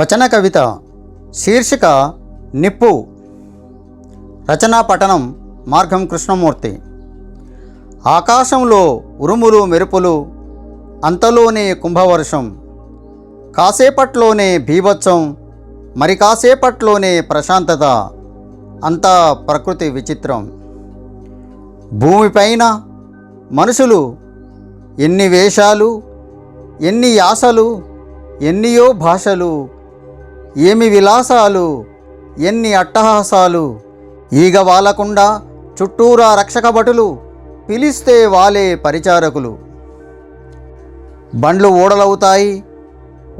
వచన కవిత శీర్షిక నిప్పు. రచనా పఠనం మార్గం కృష్ణమూర్తి. ఆకాశంలో ఉరుములు మెరుపులు అంతలోనే కుంభవర్షం. కాసేపట్లోనే భీభత్సం మరి కాసేపట్లోనే ప్రశాంతత. అంతా ప్రకృతి విచిత్రం. భూమిపైన మనుషులు ఎన్ని వేషాలు ఎన్ని యాసలు ఎన్నియో భాషలు ఏమి విలాసాలు? ఎన్ని అట్టహాసాలు? ఈగ వాలకుండా చుట్టూరా రక్షక భటులు పిలిస్తే వాలే పరిచారకులు. బండ్లు ఓడలవుతాయి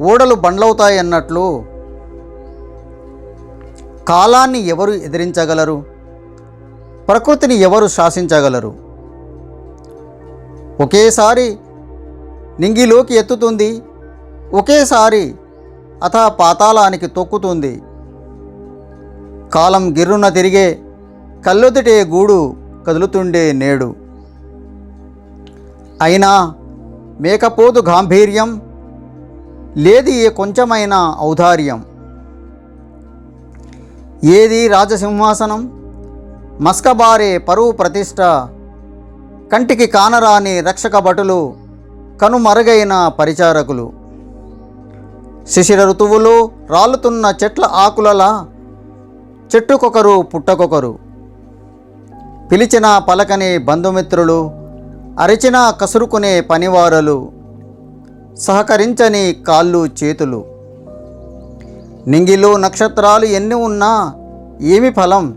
ఓడలు బండ్లవుతాయి అన్నట్లు కాలాన్ని ఎవరు ఎదిరించగలరు? ప్రకృతిని ఎవరు శాసించగలరు? ఒకేసారి నింగిలోకి ఎత్తుతుంది ఒకేసారి అథ పాతాళానికి తొక్కుతుంది. కాలం గిర్రున తిరిగే కళ్ళొదిటే గూడు కదులుతుండే నేడు. అయినా మేకపోదు గాంభీర్యం లేది ఏ కొంచెమైన ఔదార్యం. ఏది రాజసింహాసనం? మస్కబారే పరువు ప్రతిష్ట. కంటికి కానరాని రక్షక భటులు కనుమరుగైన పరిచారకులు. శిశిర ఋతువులో రాలుతున్న చెట్ల ఆకులలా చెట్టుకొకరు పుట్టకొకరు. పిలిచిన పలకని బంధుమిత్రులు అరిచిన కసురుకునే పనివారలు సహకరించని కాళ్ళు చేతులు. నింగిలో నక్షత్రాలు ఎన్ని ఉన్నా ఏమి ఫలం?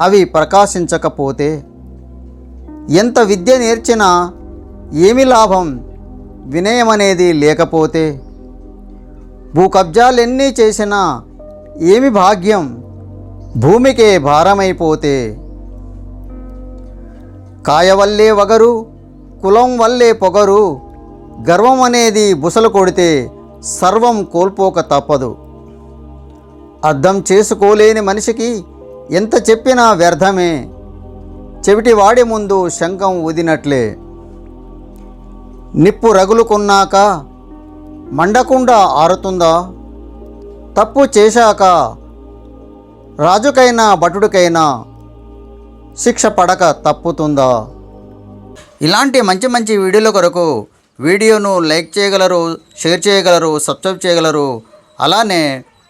అవి ప్రకాశించకపోతే ఎంత విద్య నేర్చినా ఏమి లాభం? వినయమనేది లేకపోతే భూ కబ్జాలెన్నీ చేసినా ఏమి భాగ్యం? భూమికే భారమైపోతే. కాయ వల్లే వగరు కులం వల్లే పొగరు గర్వం అనేది బుసలు కొడితే సర్వం కోల్పోక తప్పదు. అర్థం చేసుకోలేని మనిషికి ఎంత చెప్పినా వ్యర్థమే. చెవిటి వాడి ముందు శంఖం ఊదినట్లే. నిప్పు రగులుకున్నాక మండకుండా ఆరుతుందా? తప్పు చేశాక రాజుకైనా భటుడికైనా శిక్ష పడక తప్పుతుందా? ఇలాంటి మంచి మంచి వీడియోల కొరకు వీడియోను లైక్ చేయగలరు షేర్ చేయగలరు సబ్స్క్రైబ్ చేయగలరు అలానే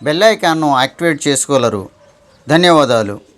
బెల్ ఐకాన్ను యాక్టివేట్ చేసుకోగలరు. ధన్యవాదాలు.